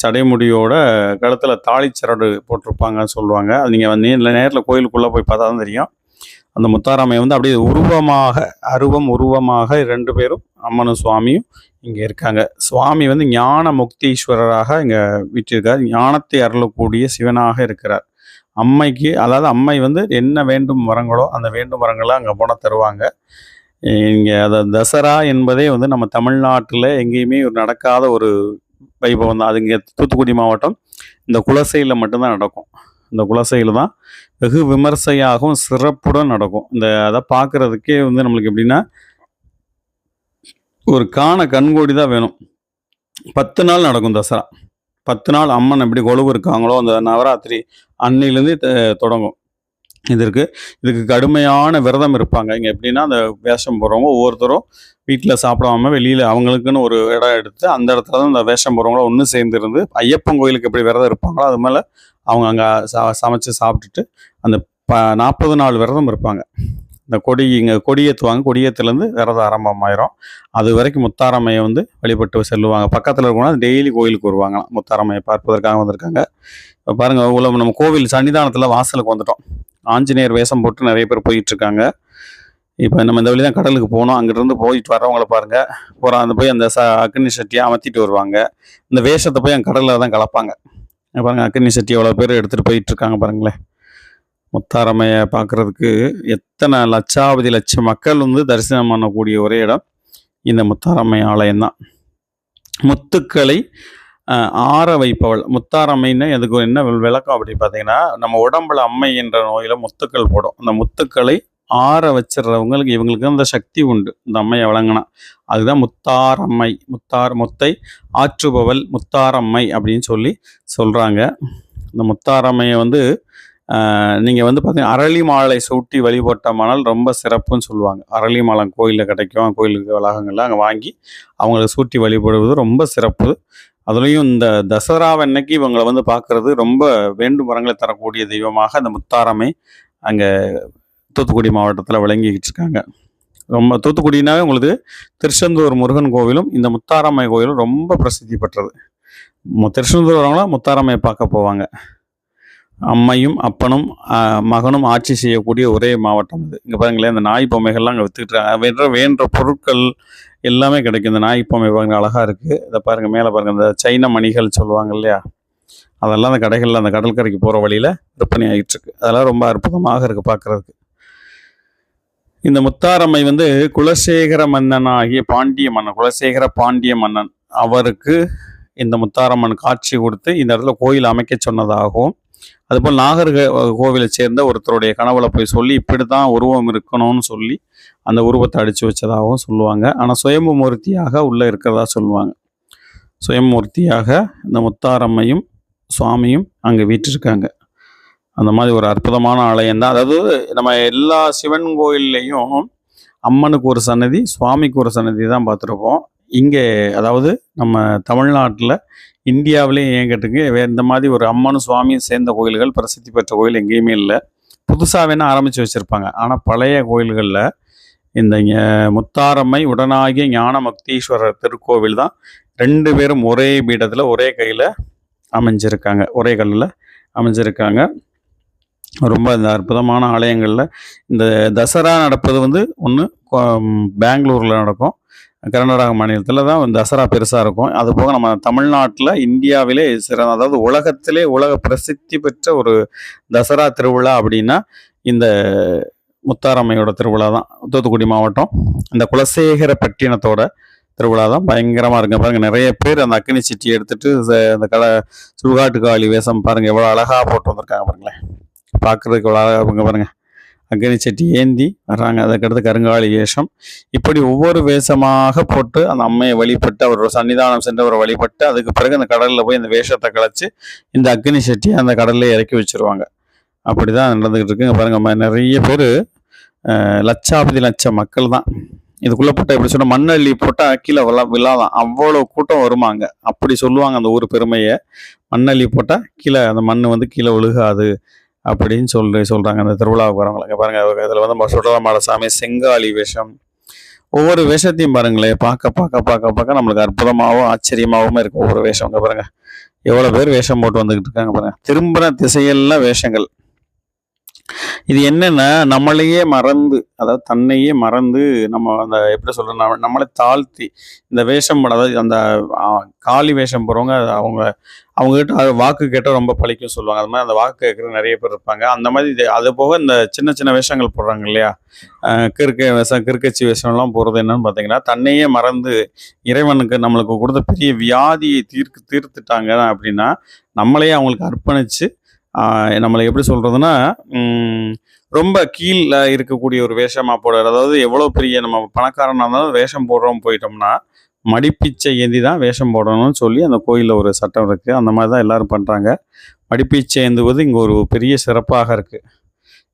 சடைமுடியோட கழுத்தில் தாலிச்சரடு போட்டிருப்பாங்கன்னு சொல்லுவாங்க. அது நீங்கள் வந்து நேரில் கோயிலுக்குள்ளே போய் பார்த்தா தான் தெரியும். அந்த முத்தாராமை வந்து அப்படியே உருவமாக அருவம் உருவமாக ரெண்டு பேரும் அம்மனும் சுவாமியும் இங்கே இருக்காங்க. சுவாமி வந்து ஞான முக்தீஸ்வரராக இங்கே வீற்றிருக்கார். ஞானத்தை அருளக்கூடிய சிவனாக இருக்கிறார். அம்மைக்கு அதாவது அம்மை வந்து என்ன வேண்டும் வரங்களோ அந்த வேண்டும் வரங்களை அங்கே போனால் தருவாங்க. இங்கே அதை தசரா என்பதே வந்து நம்ம தமிழ்நாட்டில் எங்கேயுமே ஒரு நடக்காத ஒரு வைபவம் தான். அது இங்கே தூத்துக்குடி மாவட்டம் இந்த குலசையில் மட்டும்தான் நடக்கும். இந்த குலசையில் தான் வெகு விமர்சையாகவும் சிறப்புடன் நடக்கும். இந்த அதை பார்க்குறதுக்கே வந்து நம்மளுக்கு எப்படின்னா ஒரு காண கண்கோடி தான் வேணும். பத்து நாள் நடக்கும் தசரா. பத்து நாள் அம்மன் எப்படி கொழுவு இருக்காங்களோ அந்த நவராத்திரி அன்னையிலேருந்து தொடங்கும். இதற்கு இதுக்கு கடுமையான விரதம் இருப்பாங்க. இங்கே எப்படின்னா அந்த வேஷம் போடுறவங்க ஒவ்வொருத்தரும் வீட்டில் சாப்பிடாம வெளியில் அவங்களுக்குன்னு ஒரு இடம் எடுத்து அந்த இடத்துல தான் இந்த வேஷம் போடுறவங்கள ஒன்று சேர்ந்து இருந்து ஐயப்பன் கோயிலுக்கு எப்படி விரதம் இருப்பாங்களோ அது மேலே அவங்க அங்கே ச சமைச்சு சாப்பிட்டுட்டு அந்த ப நாற்பது நாள் விரதம் இருப்பாங்க. இந்த கொடி இங்கே கொடியேற்றுவாங்க கொடியேற்றுலேருந்து விரதம் ஆரம்பமாயிரும். அது வரைக்கும் முத்தாரம்மையை வந்து வழிபட்டு செல்லுவாங்க. பக்கத்தில் இருக்கவங்க டெய்லி கோயிலுக்கு வருவாங்களாம். முத்தாரம்மையை பார்ப்பதற்காக வந்திருக்காங்க. இப்போ பாருங்கள் உள்ள நம்ம கோவில் சன்னிதானத்தில் வாசலுக்கு வந்துட்டோம். ஆஞ்சநேயர் வேஷம் போட்டு நிறைய பேர் போயிட்டுருக்காங்க. இப்போ நம்ம இந்த வழி தான் கடலுக்கு போனோம். அங்கிட்டிருந்து போயிட்டு வரவங்கள பாருங்கள் போகிற அந்த போய் அந்த ச அக்னி சட்டியை அமர்த்திட்டு வருவாங்க. இந்த வேஷத்தை போய் அங்கே கடலில் தான் கலப்பாங்க. பாருங்கள் பாருங்க அக்னி சட்டி எவ்வளோ பேர் எடுத்துகிட்டு போயிட்டுருக்காங்க பாருங்களேன். முத்தாரம்மையை பார்க்குறதுக்கு எத்தனை லட்சாவதி லட்சம் மக்கள் வந்து தரிசனம் பண்ணக்கூடிய ஒரே இடம் இந்த முத்தாரம்மை ஆலயம் தான் முத்துக்களை ஆற வைப்பவள். முத்தாரம்மைன்னு அதுக்கு என்ன விளக்கம் அப்படி பார்த்தீங்கன்னா நம்ம உடம்புல அம்மை என்ற நோயில் முத்துக்கள் போடும். அந்த முத்துக்களை ஆற வச்சிடுறவங்களுக்கு இவங்களுக்கு அந்த சக்தி உண்டு. இந்த அம்மையை வழங்கினா. அதுதான் முத்தாரம்மை முத்தார் முத்தை ஆற்றுபவள் முத்தாரம்மை அப்படின்னு சொல்லி சொல்கிறாங்க இந்த முத்தாரம்மையை வந்து நீங்கள் வந்து பார்த்தீங்கன்னா அரளி மாலை சூட்டி வழிபட்டோமானால் ரொம்ப சிறப்புன்னு சொல்லுவாங்க. அரளி மாலை கோயிலில் கிடைக்கும். கோயிலுக்கு வளாகங்கள்லாம் அங்கே வாங்கி அவங்கள சூட்டி வழிபடுவது ரொம்ப சிறப்பு. அதுலேயும் இந்த தசராவன்னைக்கு இவங்களை வந்து பார்க்குறது ரொம்ப வேண்டும் வரங்களை தரக்கூடிய தெய்வமாக அந்த முத்தாரம்மை அங்கே தூத்துக்குடி மாவட்டத்தில் விளங்கிக்கிட்டு இருக்காங்க ரொம்ப தூத்துக்குடினாவே உங்களுக்கு திருச்செந்தூர் முருகன் கோவிலும் இந்த முத்தாரம்மை கோவிலும் ரொம்ப பிரசித்தி பெற்றது. மு- திருச்செந்தூர் வரவங்களாம் முத்தாரம்மையை பார்க்க போவாங்க. அம்மையும் அப்பனும் மகனும் ஆட்சி செய்யக்கூடிய ஒரே மாவட்டம் இது இங்கே பாருங்களேன் இந்த நாய் பொம்மைகள்லாம் அங்கே விற்றுக்கிட்டு வேண்ட வேண்ட பொருட்கள் எல்லாமே கிடைக்கும். இந்த நாய் பொம்மை பாருங்க அழகாக இருக்குது இதை பாருங்கள் மேலே பாருங்க இந்த சைன மணிகள் சொல்லுவாங்க இல்லையா? அதெல்லாம் அந்த கடைகளில் அந்த கடற்கரைக்கு போகிற வழியில் விற்பனை ஆகிட்டுருக்கு அதெல்லாம் ரொம்ப அற்புதமாக இருக்குது பார்க்குறதுக்கு இந்த முத்தாரம்மை வந்து குலசேகர மன்னன் ஆகிய பாண்டிய மன்னன் குலசேகர பாண்டிய மன்னன். அவருக்கு இந்த முத்தாரம்மன் காட்சி கொடுத்து இந்த இடத்துல கோயில் அமைக்க சொன்னதாகவும் அதுபோல் நாகர் கோவிலை சேர்ந்த ஒருத்தருடைய கனவுல போய் சொல்லி இப்படி தான் உருவம் இருக்கணும்னு சொல்லி அந்த உருவத்தை அடித்து வச்சதாகவும் சொல்லுவாங்க. ஆனால் சுயம்பு மூர்த்தியாக உள்ளே இருக்கிறதா சொல்லுவாங்க. சுயமூர்த்தியாக இந்த முத்தாரம்மையும் சுவாமியும் அங்கே வீட்டிருக்காங்க. அந்த மாதிரி ஒரு அற்புதமான ஆலயம் தான். அதாவது நம்ம எல்லா சிவன் கோயில்லையும் அம்மனுக்கு ஒரு சன்னதி சுவாமிக்கு ஒரு சன்னதி தான் பார்த்துருப்போம். இங்கே அதாவது நம்ம தமிழ்நாட்டில் இந்தியாவிலே ஏன் வேறு இந்த மாதிரி ஒரு அம்மனும் சுவாமியும் சேர்ந்த கோயில்கள் பிரசித்தி பெற்ற கோயில் எங்கேயுமே இல்லை. புதுசாக வேணால் ஆரம்பித்து வச்சுருப்பாங்க. ஆனால் பழைய கோயில்களில் இந்த முத்தாரம்மை உடனாகிய ஞான முக்தீஸ்வரர் திருக்கோவில் தான் ரெண்டு பேரும் ஒரே பீடத்தில் ஒரே கையில் அமைஞ்சிருக்காங்க. ஒரே கல்லில் அமைஞ்சிருக்காங்க. ரொம்ப இந்த அற்புதமான ஆலயங்களில் இந்த தசரா நடப்பது வந்து ஒன்று பெங்களூரில் நடக்கும். கர்நாடக மாநிலத்தில் தான் தசரா பெருசாக இருக்கும். அது போக நம்ம தமிழ்நாட்டில் இந்தியாவிலே சிறந்த அதாவது உலகத்திலே உலக பிரசித்தி பெற்ற ஒரு தசரா திருவிழா அப்படின்னா இந்த முத்தாரம்மையோட திருவிழா தான். தூத்துக்குடி மாவட்டம். இந்த குலசேகர பட்டினத்தோட திருவிழா தான். பயங்கரமாக இருக்குங்க பாருங்கள் நிறைய பேர் அந்த அக்னி சிட்டி எடுத்துகிட்டு அந்த கடை சுடுகாட்டு காளி வேஷம் பாருங்கள் எவ்வளோ அழகாக போட்டு வந்திருக்காங்க பாருங்களேன். பார்க்குறதுக்கு அழகாக இருக்குங்க அக்னி சட்டி ஏந்தி வர்றாங்க. அதுக்கடுத்து கருங்காலி வேஷம். இப்படி ஒவ்வொரு வேஷமாக போட்டு அந்த அம்மையை வழிபட்டு அவரோட சன்னிதானம் சென்று அவரை வழிபட்டு அதுக்கு பிறகு அந்த கடலில் போய் இந்த வேஷத்தை கலைச்சு இந்த அக்னி சட்டியை அந்த கடலில் இறக்கி வச்சிருவாங்க. அப்படி தான் நடந்துக்கிட்டு இருக்குங்க பாருங்க நிறைய பேர் லட்சாபதி லட்சம் மக்கள் தான். இதுக்குள்ளே போட்டால் எப்படி சொன்னால் மண்ணள்ளி போட்டால் கீழே விழா விழாதான். அவ்வளோ கூட்டம் வருமாங்க அப்படி சொல்லுவாங்க அந்த ஊர் பெருமையை. மண்ணள்ளி போட்டால் கீழே அந்த மண் வந்து கீழே விழுகாது. அப்படின்னு சொல்லி சொல்கிறாங்க அந்த திருவிழாவுக்கு வரவங்களுக்கு பாருங்கள் இதில் வந்து சுடலமாட சாமி செங்காளி வேஷம். ஒவ்வொரு வேஷத்தையும் பாருங்களேன் பார்க்க பார்க்க பார்க்க பார்க்க நம்மளுக்கு அற்புதமாகவும் ஆச்சரியமாகவும் இருக்கும். ஒவ்வொரு வேஷம் பாருங்கள் எவ்வளோ பேர் வேஷம் போட்டு வந்துக்கிட்டு இருக்காங்க பாருங்கள் திரும்பின திசையெல்லாம் வேஷங்கள். இது என்னன்னா நம்மளையே மறந்து அதாவது தன்னையே மறந்து நம்ம அந்த எப்படி சொல்ற நம்மளை தாழ்த்தி இந்த வேஷம் அதாவது அந்த காளி வேஷம் போறவங்க அவங்க அவங்க கிட்ட அது வாக்கு கேட்டால் ரொம்ப பழிக்கும் சொல்லுவாங்க. அது மாதிரி அந்த வாக்கு கேட்குற நிறைய பேர் இருப்பாங்க. அந்த மாதிரி இது அது போக இந்த சின்ன சின்ன வேஷங்கள் போடுறாங்க இல்லையா? கிறுக்க வேஷம் கிறுக்கச்சி வேஷம்லாம் போடுறது என்னன்னு பார்த்தீங்கன்னா தன்னையே மறந்து இறைவனுக்கு நம்மளுக்கு கொடுத்த பெரிய வியாதியை தீர்க்கு தீர்த்துட்டாங்க அப்படின்னா நம்மளையே அவங்களுக்கு அர்ப்பணித்து நம்மளை எப்படி சொல்கிறதுனா ரொம்ப கீழே இருக்கக்கூடிய ஒரு வேஷமாக போடுறது அதாவது எவ்வளோ பெரிய நம்ம பணக்காரனாக இருந்தாலும் வேஷம் போடுறோம் போயிட்டோம்னா மடிப்பீச்சை ஏந்தி தான் வேஷம் போடணும்னு சொல்லி அந்த கோயிலில் ஒரு சட்டம் இருக்குது அந்த மாதிரி தான் எல்லோரும் பண்ணுறாங்க மடிப்பீச்சை ஏந்துவது இங்கே ஒரு பெரிய சிறப்பாக இருக்குது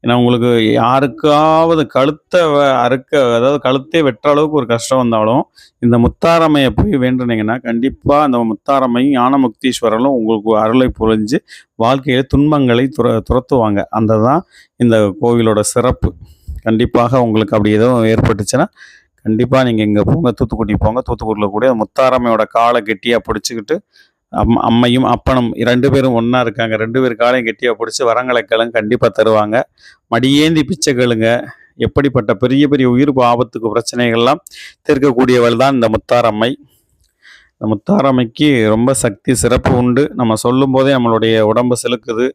ஏன்னா உங்களுக்கு யாருக்காவது கழுத்தை வ- அறுக்க அதாவது கழுத்தே வெட்டுற அளவுக்கு ஒரு கஷ்டம் வந்தாலும் இந்த முத்தாரம்மையை போய் வேண்டுனீங்கன்னா கண்டிப்பாக அந்த முத்தாரம்மையும் ஞானமுக்தீஸ்வரனும் உங்களுக்கு அருளை புரிஞ்சு வாழ்க்கையில் துன்பங்களை துர துரத்துவாங்க. அந்த தான் இந்த கோவிலோட சிறப்பு. கண்டிப்பாக உங்களுக்கு அப்படி எதுவும் ஏற்பட்டுச்சுன்னா கண்டிப்பாக நீங்கள் இங்கே போங்க தூத்துக்குடி போங்க. தூத்துக்குடியில் கூட முத்தாரம்மையோட காலை கெட்டியாக பிடிச்சிக்கிட்டு அம் அம்மையும் அப்பனும் ரெண்டு பேரும் ஒன்றா இருக்காங்க. ரெண்டு பேர் காலையும் கெட்டியாக பிடிச்சி வரங்களை கிழங்கு கண்டிப்பாக தருவாங்க. மடியேந்தி பிச்சை கேளுங்க. எப்படிப்பட்ட பெரிய பெரிய உயிர் ஆபத்துக்கு பிரச்சனைகள்லாம் தீர்க்கக்கூடியவள் தான் இந்த முத்தாரம்மை இந்த முத்தாரம்மைக்கு ரொம்ப சக்தி சிறப்பு உண்டு. நம்ம சொல்லும் போதே நம்மளுடைய உடம்பு செலுக்குது.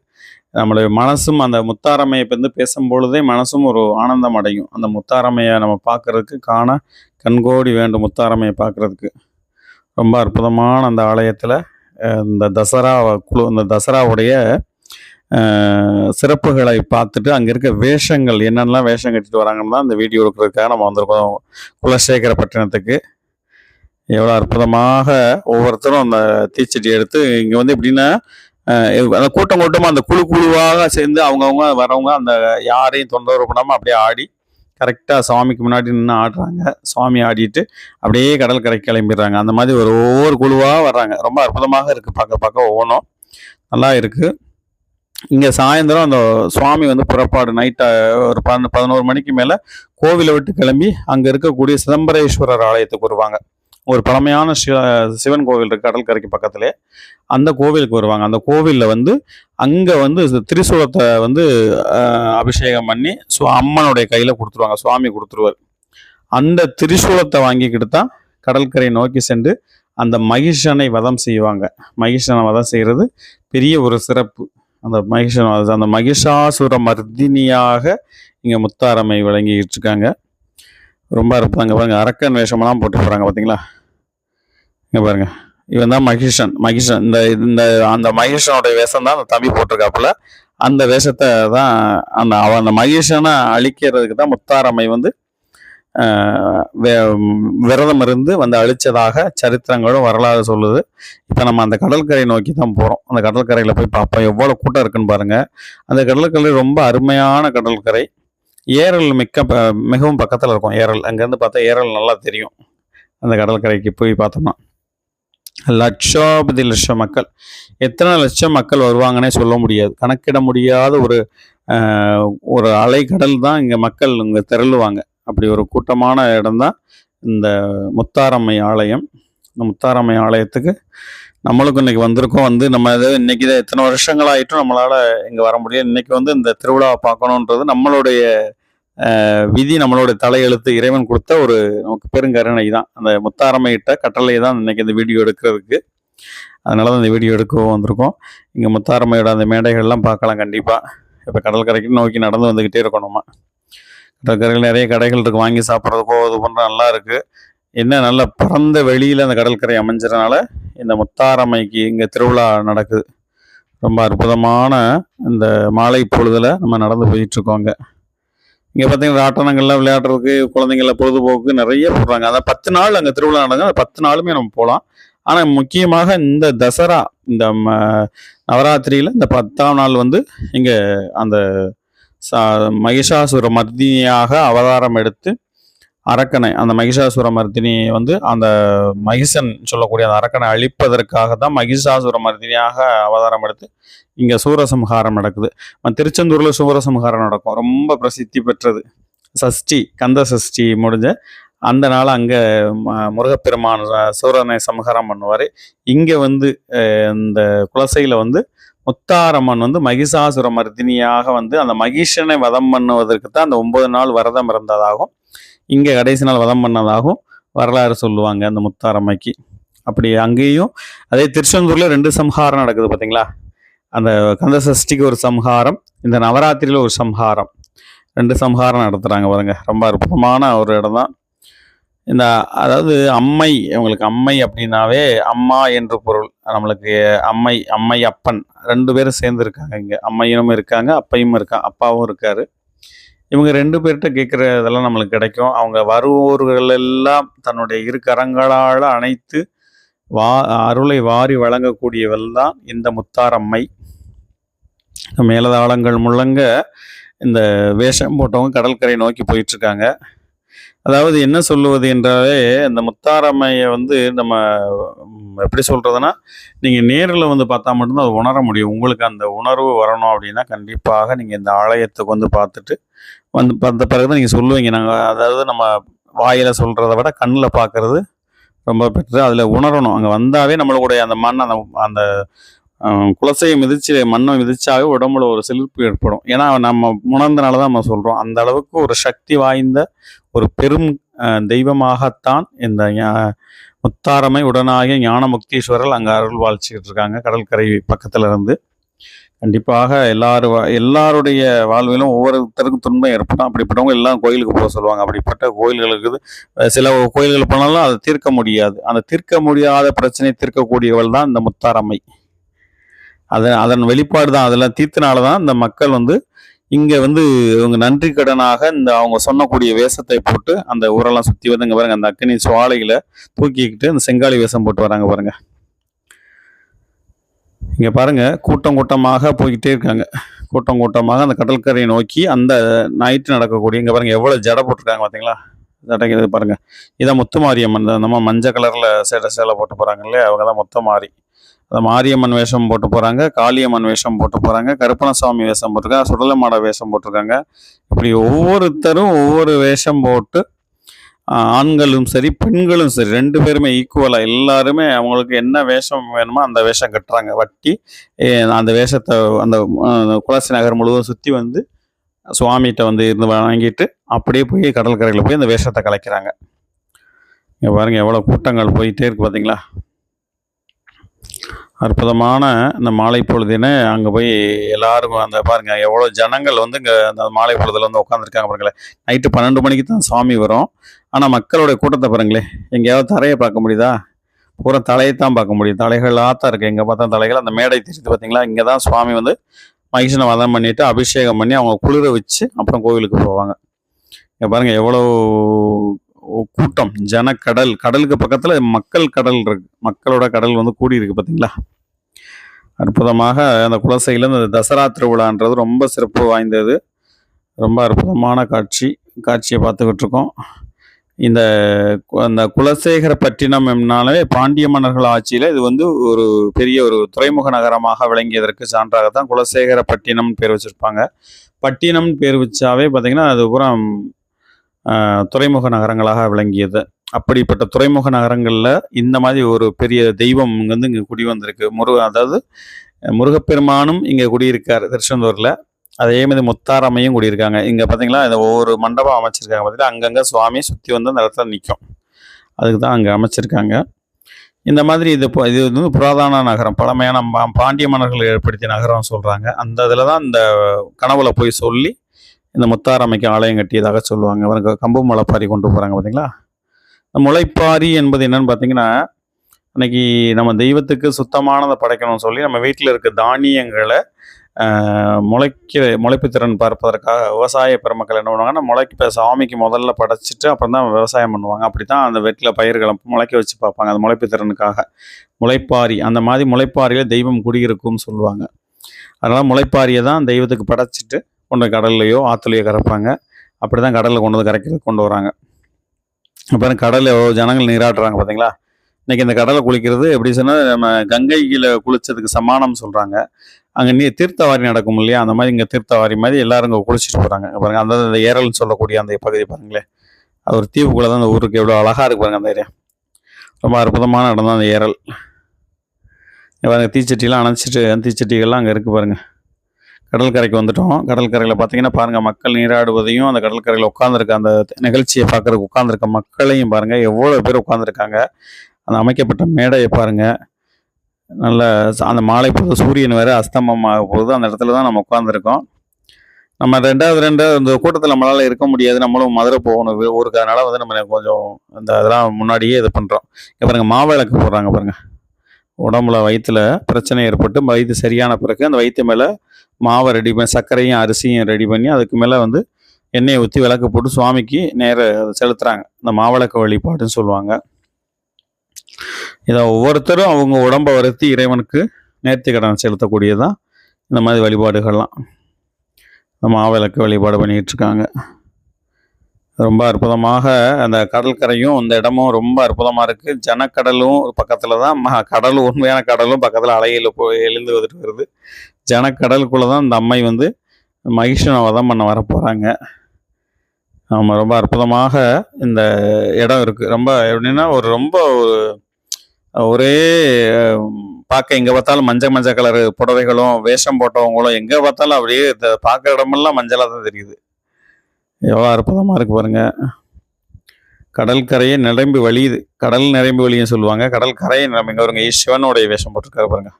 நம்மளுடைய மனசும் அந்த முத்தாரம்மையை வந்து பேசும்பொழுதே மனசும் ஒரு ஆனந்தம் அடையும். அந்த முத்தாரம்மையை நம்ம பார்க்கறதுக்கு காண கண்கோடி வேண்டும் முத்தாரம்மையை பார்க்கறதுக்கு. ரொம்ப அற்புதமான அந்த ஆலயத்தில் இந்த தசரா குழு இந்த தசராவுடைய சிறப்புகளை பார்த்துட்டு அங்கே இருக்க வேஷங்கள் என்னென்னலாம் வேஷம் கட்டிட்டு வராங்கன்னு தான் இந்த வீடியோ எடுக்கிறதுக்காக நம்ம வந்திருக்கோம். குலசேகரப்பட்டினத்துக்கு எவ்வளோ அற்புதமாக ஒவ்வொருத்தரும் அந்த தீச்சட்டி எடுத்து இங்கே வந்து எப்படின்னா அந்த கூட்டம் கூட்டமாக அந்த குழு குழுவாக சேர்ந்து அவங்கவுங்க வரவங்க அந்த யாரையும் தொந்தரவு பண்ணாமல் அப்படியே ஆடி கரெக்டாக சுவாமிக்கு முன்னாடி நின்று ஆடுறாங்க. சுவாமி ஆடிட்டு அப்படியே கடல் கரை கிளம்பிடுறாங்க. அந்த மாதிரி ஒரு ஒவ்வொரு குழுவாக வர்றாங்க. ரொம்ப அற்புதமாக இருக்குது பார்க்க பார்க்க ஒவ்வொன்றும். நல்லா இருக்குது இங்கே சாயந்தரம் அந்த சுவாமி வந்து புறப்பாடு நைட்டு ஒரு பதினோரு மணிக்கு மேலே கோவிலை விட்டு கிளம்பி அங்கே இருக்கக்கூடிய சிதம்பரேஸ்வரர் ஆலயத்துக்கு வருவாங்க. ஒரு பழமையான சிவ சிவன் கோவில் இருக்கு கடற்கரைக்கு பக்கத்திலே. அந்த கோவிலுக்கு வருவாங்க. அந்த கோவிலில் வந்து அங்கே வந்து திரிசூலத்தை வந்து அபிஷேகம் பண்ணி ஸோ அம்மனுடைய கையில் கொடுத்துருவாங்க சுவாமி கொடுத்துருவார். அந்த திரிசூலத்தை வாங்கிக்கிட்டு தான் கடற்கரை நோக்கி சென்று அந்த மகிஷனை வதம் செய்வாங்க. மகிஷனை வதம் செய்கிறது பெரிய ஒரு சிறப்பு. அந்த மகிஷன் வதம் அந்த மகிஷாசுர மர்தினியாக இங்கே முத்தாரம்மை விளங்கிட்டு இருக்காங்க. ரொம்ப அற்புதங்க. பாருங்கள் அரக்கன் வேஷமெல்லாம் போட்டு போகிறாங்க பார்த்தீங்களா இங்கே பாருங்க. இவன் தான் மகிஷன். மகிஷன் இந்த இந்த அந்த மகிஷனுடைய வேஷம் தான் அந்த தம்பி போட்டிருக்காப்புல. அந்த வேஷத்தை தான் அந்த அவன் அந்த மகிஷனை அழிக்கிறதுக்கு தான் முத்தாரம்மை வந்து விரதம் இருந்து வந்து அழிச்சதாக சரித்திரங்களும் வரலாறு சொல்லுது. இப்போ நம்ம அந்த கடற்கரை நோக்கி தான் போகிறோம் அந்த கடற்கரையில் போய் பார்ப்போம் எவ்வளோ கூட்டம் இருக்குன்னு பாருங்க. அந்த கடற்கரை ரொம்ப அருமையான கடற்கரை. ஏரல் மிக்க மிகவும் பக்கத்தில் இருக்கும். ஏரல். அங்கேருந்து பார்த்தா ஏரல் நல்லா தெரியும். அந்த கடற்கரைக்கு போய் பார்த்தோம்னா. லட்சாபதி லட்சம் மக்கள். எத்தனை லட்சம் மக்கள் வருவாங்கன்னே சொல்ல முடியாது. கணக்கிட முடியாத ஒரு ஒரு அலைக்கடல் தான் இங்கே மக்கள் இங்கே திரளுவாங்க. அப்படி ஒரு கூட்டமான இடம்தான் இந்த முத்தாரம்மை ஆலயம். இந்த முத்தாரம்மை ஆலயத்துக்கு நம்மளுக்கும் இன்னைக்கு வந்திருக்கோம். வந்து நம்ம இது இன்றைக்கி தான் எத்தனை வருஷங்களாயிட்டும் நம்மளால் இங்கே வர முடியும் இன்றைக்கி வந்து இந்த திருவிழாவை பார்க்கணுன்றது நம்மளுடைய விதி நம்மளோட தலையெழுத்து இறைவன் கொடுத்த ஒரு நமக்கு பெருங்கருணை தான் அந்த முத்தாரமையிட்ட கட்டளை தான் இன்னைக்கு இந்த வீடியோ எடுக்கிறதுக்கு. அதனால தான் இந்த வீடியோ எடுக்கவும் வந்திருக்கோம். இங்கே முத்தாரமையோட அந்த மேடைகள்லாம் பார்க்கலாம் கண்டிப்பாக இப்போ கடற்கரைக்கு நோக்கி நடந்து வந்துக்கிட்டே இருக்கணுமா? கடற்கரையில் நிறைய கடைகள் இருக்குது வாங்கி சாப்பிட்றதுக்கோ இது பண்ணுற நல்லா இருக்குது என்ன நல்ல பரந்த வெளியில் அந்த கடற்கரை அமைஞ்சதுனால இந்த முத்தாரம்மைக்கு இங்கே திருவிழா நடக்குது. ரொம்ப அற்புதமான இந்த மாலை பொழுதில் நம்ம நடந்து போயிட்டுருக்கோங்க இங்கே பார்த்தீங்கன்னா ராட்டனங்கள்லாம் விளையாடுறதுக்கு குழந்தைங்கள பொழுதுபோக்கு நிறைய போடுறாங்க. அதான் பத்து நாள் அங்கே திருவிழா நடங்க அந்த பத்து நாளுமே நம்ம போகலாம் ஆனால் முக்கியமாக இந்த தசரா இந்த ம- நவராத்திரியில் இந்த பத்தாம் நாள் வந்து இங்கே அந்த ச மகிஷாசுர மர்தினியாக அவதாரம் எடுத்து அரக்கனை அந்த மகிஷாசுர மர்தினி வந்து அந்த மகிஷன் சொல்லக்கூடிய அந்த அரக்கனை அழிப்பதற்காக தான் மகிஷாசுர மர்தினியாக அவதாரம் எடுத்து இங்கே சூரசம்ஹாரம் நடக்குது. திருச்செந்தூரில் சூரசம்ஹாரம் நடக்கும். ரொம்ப பிரசித்தி பெற்றது. சஷ்டி கந்த சஷ்டி முடிஞ்ச அந்த நாள் அங்கே முருகப்பெருமான் சூரனை சம்ஹாரம் பண்ணுவார். இங்கே வந்து இந்த குலசையில் வந்து முத்தாரம்மன் வந்து மகிஷாசுர மர்தினியாக வந்து அந்த மகிஷனை வதம் பண்ணுவதற்கு தான் அந்த ஒன்பது நாள் விரதம் இருந்ததாகும். இங்கே கடைசி நாள் வதம் பண்ணதாகவும் வரலாறு சொல்லுவாங்க அந்த முத்தாரம்மைக்கு அப்படி அங்கேயும் அதே திருச்செந்தூரில் ரெண்டு சம்ஹாரம் நடக்குது பார்த்தீங்களா அந்த கந்த சஷ்டிக்கு ஒரு சம்ஹாரம் இந்த நவராத்திரியில் ஒரு சம்ஹாரம். ரெண்டு சம்ஹாரம் நடத்துகிறாங்க பாருங்க. ரொம்ப அற்புதமான ஒரு இடம் தான் இந்த அதாவது அம்மை உங்களுக்கு அம்மை அப்படின்னாவே அம்மா என்று பொருள். நம்மளுக்கு அம்மை அம்மை அப்பன் ரெண்டு பேரும் சேர்ந்து இருக்காங்க இங்கே. அம்மையும் இருக்காங்க அப்பையும் இருக்கான் அப்பாவும் இருக்காரு. இவங்க ரெண்டு பேர்கிட்ட கேட்குற இதெல்லாம் நம்மளுக்கு கிடைக்கும். அவங்க வருவோர்கள் எல்லாம் தன்னுடைய இரு கரங்களால் அனைத்து வா அருளை வாரி வழங்கக்கூடியவள் தான் இந்த முத்தாரம்மை. மேலதாளங்கள் முழங்க இந்த வேஷம் போட்டவங்க கடற்கரை நோக்கி போயிட்டுருக்காங்க. அதாவது என்ன சொல்லுவது என்றாலே இந்த முத்தாரம்மையை வந்து நம்ம எப்படி சொல்கிறதுனா நீங்கள் நேரில் வந்து பார்த்தா மட்டும்தான் அது உணர முடியும். உங்களுக்கு அந்த உணர்வு வரணும் அப்படின்னா கண்டிப்பாக நீங்கள் இந்த ஆலயத்துக்கு வந்து பார்த்துட்டு வந்து பார்த்த பிறகு தான் நீங்கள் சொல்லுவீங்க. நாங்கள் அதாவது நம்ம வாயில் சொல்கிறத விட கண்ணில் பார்க்குறது ரொம்ப பெற்று அதில் உணரணும். அங்கே வந்தாவே நம்மளுடைய அந்த மண் அந்த அந்த குலசையை மிதிச்சு மண்ணை மிதிச்சாவே உடம்புல ஒரு சிலிர்ப்பு ஏற்படும். ஏன்னா நம்ம உணர்ந்தனால தான் நம்ம சொல்கிறோம் அந்த அளவுக்கு ஒரு சக்தி வாய்ந்த ஒரு பெரும் தெய்வமாகத்தான் இந்த ஞா- முத்தாரமை உடனாகிய ஞானமுக்தீஸ்வரர் அங்கே அருள் வாழ்ச்சிக்கிட்டு இருக்காங்க. கடற்கரை பக்கத்தில் இருந்து கண்டிப்பாக எல்லாரும் எல்லாருடைய வாழ்விலும் ஒவ்வொருத்தருக்கும் துன்பம் ஏற்படும். அப்படிப்பட்டவங்க எல்லாம் கோயிலுக்கு போக சொல்லுவாங்க. அப்படிப்பட்ட கோயில்களுக்கு சில கோயில்கள் போனாலும் அதை தீர்க்க முடியாது. அந்த தீர்க்க முடியாத பிரச்சனையை தீர்க்கக்கூடியவள் தான் இந்த முத்தாரம்மை அதன் அதன் வெளிப்பாடு தான். அதெல்லாம் தீர்த்தனால தான் இந்த மக்கள் வந்து இங்கே வந்து இவங்க நன்றி கடனாக இந்த அவங்க சொன்னக்கூடிய வேஷத்தை போட்டு அந்த ஊரெல்லாம் சுற்றி வந்து இங்கே பாருங்கள் அந்த அக்கனி சுவாலையில் தூக்கிக்கிட்டு அந்த செங்காலி வேஷம் போட்டு வராங்க பாருங்கள் இங்கே பாருங்கள் கூட்டம் கூட்டமாக போய்கிட்டே இருக்காங்க. கூட்டம் கூட்டமாக அந்த கடற்கரையை நோக்கி அந்த நைட்டு நடக்கக்கூடிய இங்கே பாருங்கள் எவ்வளோ ஜடை போட்டிருக்காங்க பார்த்தீங்களா ஜடைங்கிறது பாருங்கள் இதான் முத்துமாரியம்மன் மாரியம்மன் நம்ம மஞ்சள் கலரில் சேலை சேலை போட்டு போகிறாங்க இல்லையா? அவங்க தான் முத்தமாரி. அந்த மாரியம்மன் வேஷம் போட்டு போகிறாங்க காளியம்மன் வேஷம் போட்டு போகிறாங்க கருப்பணசாமி வேஷம் போட்டிருக்காங்க சுடலமாட வேஷம் போட்டிருக்காங்க. இப்படி ஒவ்வொருத்தரும் ஒவ்வொரு வேஷம் போட்டு ஆண்களும் சரி பெண்களும் சரி ரெண்டு பேருமே ஈக்குவலாக எல்லாருமே அவங்களுக்கு என்ன வேஷம் வேணுமோ அந்த வேஷம் கட்டுறாங்க. வட்டி அந்த வேஷத்தை அந்த குலாசி குலசி நகர் முழுவதும் சுற்றி வந்து சுவாமிகிட்ட வந்து இருந்து வாங்கிட்டு அப்படியே போய் கடற்கரையில் போய் அந்த வேஷத்தை கலைக்கிறாங்க. இங்கே பாருங்கள் எவ்வளோ கூட்டங்கள் போயிட்டே இருக்கு பார்த்தீங்களா அற்புதமான இந்த மாலை பொழுதினே அங்கே போய் எல்லாருக்கும் அந்த பாருங்கள் எவ்வளோ ஜனங்கள் வந்து இங்கே அந்த மாலை பொழுதில் வந்து உட்காந்துருக்காங்க பாருங்களேன். நைட்டு பன்னெண்டு மணிக்கு தான் சாமி வரும். ஆனால் மக்களுடைய கூட்டத்தை பாருங்களேன் எங்கேயாவது தரையை பார்க்க முடியுதா? பூரா தலையை தான் பார்க்க முடியும். தலைகளாக தான் இருக்குது எங்கே பார்த்தா தலைகள் அந்த மேடை தெரிஞ்சு பார்த்தீங்களா இங்கே தான் சுவாமி வந்து மகிஷனை வதம் பண்ணிவிட்டு அபிஷேகம் பண்ணி அவங்க குளிர வச்சு அப்புறம் கோவிலுக்கு போவாங்க. இங்கே பாருங்கள் எவ்வளோ கூட்டம். ஜனக்கடல். கடலுக்கு பக்கத்தில் மக்கள் கடல் இருக்கு. மக்களோட கடல் வந்து கூடி இருக்கு பார்த்தீங்களா அற்புதமாக அந்த குலசையில் இந்த தசரா திருவிழான்றது ரொம்ப சிறப்பு வாய்ந்தது. ரொம்ப அற்புதமான காட்சி. காட்சியை பார்த்துக்கிட்டு இருக்கோம். இந்த கு- அந்த குலசேகரப்பட்டினம் என்னாலே பாண்டிய மன்னர்கள் ஆட்சியில் இது வந்து ஒரு பெரிய ஒரு துறைமுக நகரமாக விளங்கியதற்கு சான்றாக தான் குலசேகர பட்டினம் பேர் வச்சிருப்பாங்க. பட்டினம் பேர் வச்சாவே பார்த்திங்கன்னா அது பூரா துறைமுக நகரங்களாக விளங்கியது. அப்படிப்பட்ட துறைமுக நகரங்களில் இந்த மாதிரி ஒரு பெரிய தெய்வம் இங்கேருந்து வந்து இங்கே குடி வந்திருக்கு. முருக அதாவது முருகப்பெருமானும் இங்கே குடியிருக்கார் திருச்செந்தூரில். அதே மாதிரி முத்தாரம்மையும் குடியிருக்காங்க. இங்கே பார்த்தீங்களா இந்த ஒவ்வொரு மண்டபம் அமைச்சிருக்காங்க பார்த்தீங்கன்னா அங்கங்கே சுவாமி சுற்றி வந்து அந்த இடத்துல நிற்கும் அதுக்கு தான் அங்கே அமைச்சிருக்காங்க. இந்த மாதிரி இது இப்போ- இது வந்து புராதான நகரம் பழமையான பா- பாண்டிய மன்னர்கள் ஏற்படுத்திய நகரம்னு சொல்கிறாங்க அந்த இதில் தான் இந்த கனவுல போய் சொல்லி இந்த முத்தாரம்மைக்கு ஆலயம் கட்டியதாக சொல்லுவாங்க. அவருக்கு கம்பு முளைப்பாரி கொண்டு போகிறாங்க பார்த்தீங்களா இந்த முளைப்பாரி என்பது என்னன்னு பார்த்தீங்கன்னா அன்னைக்கு நம்ம தெய்வத்துக்கு சுத்தமானதை படைக்கணும்னு சொல்லி நம்ம வீட்டில் இருக்க தானியங்களை முளைக்க முளைப்பு திறன் பார்ப்பதற்காக விவசாய பெருமக்கள் என்ன பண்ணுவாங்கன்னா முளைக்க சாமிக்கு முதல்ல படைச்சிட்டு அப்புறம் தான் விவசாயம் பண்ணுவாங்க. அப்படி தான் அந்த வெட்டில் பயிர்களை முளைக்க வச்சு பார்ப்பாங்க அந்த முளைப்பு திறனுக்காக. முளைப்பாரி அந்த மாதிரி முளைப்பாரியில் தெய்வம் குடியிருக்கும்னு சொல்லுவாங்க. அதனால் முளைப்பாரியை தான் தெய்வத்துக்கு படைச்சிட்டு கொண்டு கடல்லையோ ஆற்றுலையோ கரைப்பாங்க. அப்படி தான் கடலில் கொண்டு வந்து கரைக்கிறது கொண்டு வராங்க. அப்புறம் கடலில் எவ்வளோ ஜனங்கள் நீராடுறாங்க பார்த்தீங்களா இன்னைக்கு இந்த கடலை குளிக்கிறது எப்படி சொன்னால் நம்ம கங்கையில் குளித்ததுக்கு சமானம் சொல்கிறாங்க அங்கே நீ தீர்த்தவாரி நடக்கும் இல்லையா? அந்த மாதிரி இங்கே தீர்த்தவாரி மாதிரி எல்லாரும் இங்கே குளிச்சுட்டு போகிறாங்க பாருங்க அந்த அந்த ஏரல்னு சொல்லக்கூடிய அந்த பகுதி பாருங்களேன் அது ஒரு தீவுக்குள்ளே தான் அந்த ஊருக்கு எவ்வளோ அழகாக இருக்கு பாருங்கள் அந்த ஏரியா. ரொம்ப அற்புதமான இடம் தான் அந்த ஏரல். பாருங்கள் தீச்சட்டிலாம் அணைச்சிட்டு அந்த தீச்சட்டிகள்லாம் அங்கே இருக்குது பாருங்க. கடற்கரைக்கு வந்துட்டோம். கடற்கரையில் பார்த்தீங்கன்னா பாருங்கள் மக்கள் நீராடுவதையும் அந்த கடற்கரையில் உட்காந்துருக்க அந்த நிகழ்ச்சியை பார்க்குறதுக்கு உட்காந்துருக்க மக்களையும் பாருங்கள் எவ்வளோ பேர் உட்காந்துருக்காங்க அந்த அமைக்கப்பட்ட மேடையை பாருங்கள் நல்ல அந்த மாலை பொழுது சூரியன் வேறு அஸ்தமமாக போகுது. அந்த இடத்துல தான் நம்ம உட்காந்துருக்கோம் நம்ம ரெண்டாவது ரெண்டாவது இந்த கூட்டத்தில் நம்மளால் இருக்க முடியாது. நம்மளும் மதுரை போகணும். ஊருக்கு அதனால் வந்து நம்ம கொஞ்சம் இந்த இதெல்லாம் முன்னாடியே இது பண்ணுறோம் இங்கே பாருங்கள் மாவிளக்கு போடுறாங்க பாருங்கள் உடம்புல வயிற்றில் பிரச்சனை ஏற்பட்டு வயிற்று சரியான பிறகு அந்த வயிற்று மேலே மாவை ரெடி பண்ணி சர்க்கரையும் அரிசியும் ரெடி பண்ணி அதுக்கு மேலே வந்து எண்ணெயை ஊற்றி விளக்கு போட்டு சுவாமிக்கு நேர செலுத்துறாங்க. இந்த மாவிளக்கு வழிபாடுன்னு சொல்லுவாங்க. இதை ஒவ்வொருத்தரும் அவங்க உடம்பை வருத்தி இறைவனுக்கு நேர்த்தி கடன் செலுத்தக்கூடியதான் இந்த மாதிரி வழிபாடுகள்லாம். இந்த மாவிளக்கு வழிபாடு பண்ணிகிட்ருக்காங்க ரொம்ப அற்புதமாக அந்த கடற்கரையும் அந்த இடமும் ரொம்ப அற்புதமாக இருக்குது ஜனக்கடலும் பக்கத்தில் தான் ம கடலும் உண்மையான கடலும் பக்கத்தில் அலையில் போய் எழுந்து வந்துட்டு வருது. ஜனக்கடலுக்குள்ளே தான் இந்த அம்மை வந்து மகிஷனை வதம் பண்ண வர போகிறாங்க ஆமாம் ரொம்ப அற்புதமாக இந்த இடம் இருக்குது ரொம்ப எப்படின்னா ஒரு ரொம்ப ஒரு ஒரே பார்க்க எங்கே பார்த்தாலும் மஞ்சள் மஞ்சள் கலர் புடவைகளும் வேஷம் போட்டவங்களும் எங்கே பார்த்தாலும் அப்படியே இந்த பார்க்குற இடமெல்லாம் மஞ்சளாக தான் தெரியுது. எவ்வளோ அற்புதமாக இருக்குது பாருங்கள் கடற்கரையே நிரம்பி வழியுது. கடல் நிரம்பி வழியும் சொல்லுவாங்க. கடல் கரையை நிரம்பிங்க வருங்க சிவனுடைய வேஷம் போட்டிருக்காரு பாருங்கள்